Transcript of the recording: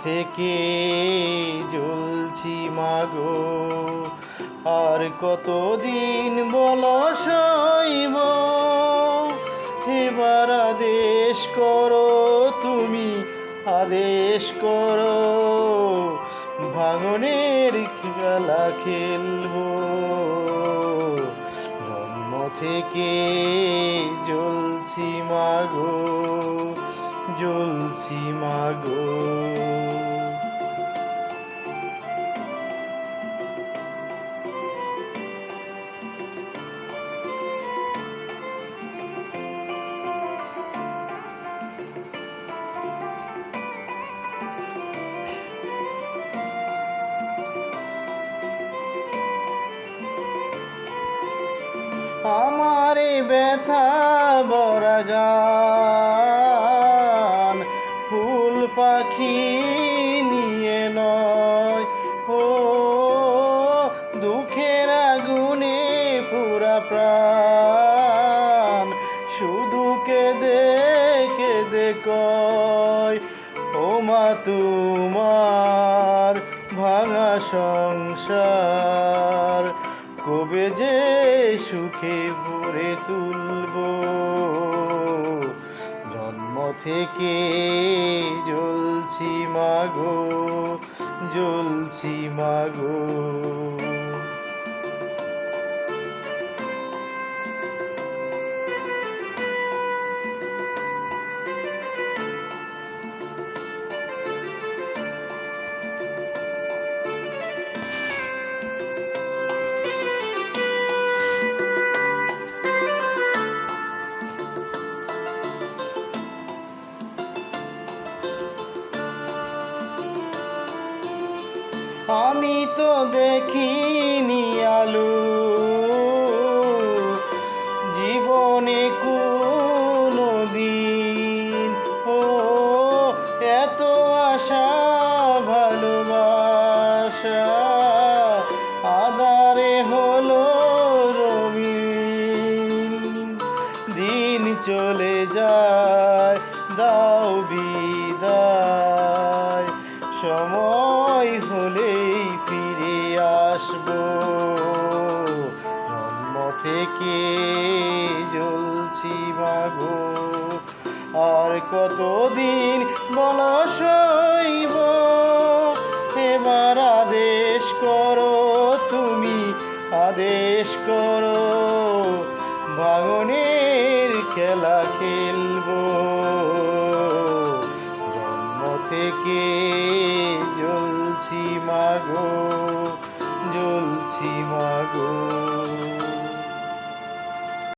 থেকে জ্বলছি মাগো? আর কতদিন বল সইব? এবার আদেশ করো, তুমি আদেশ করো। ভাঙনের খেলা খেলব। জন্ম থেকে জ্বলছি মাগো? জ্বলছি মাগো। আমার ব্যথা ফুল পাখি নিয়ে নয়। ও, দুঃখের আগুনে পুরা প্রাণ। শুধু কেঁদে কেঁদে কয়, ও মা তোমার ভাঙা সংসার। কবে যে সুখে ভরে তুলব থেকে জ্বলছি মাগো জ্বলছি মাগো। আমি তো দেখিনি আলু। জীবনে কোনো দিন ও, এত আশা, ভালোবাসা আদারে হলো রঙিন। দিন চলে যায়, দাও বিদায়। সময় ফিরে আসব জন্ম থেকে জ্বলছি মাগো আর কতদিন বল এবার আদেশ করো তুমি, আদেশ করো। ভাঙনের খেলা খেলব। থেকে জ্বলছি মাগো। জ্বলছি মাগো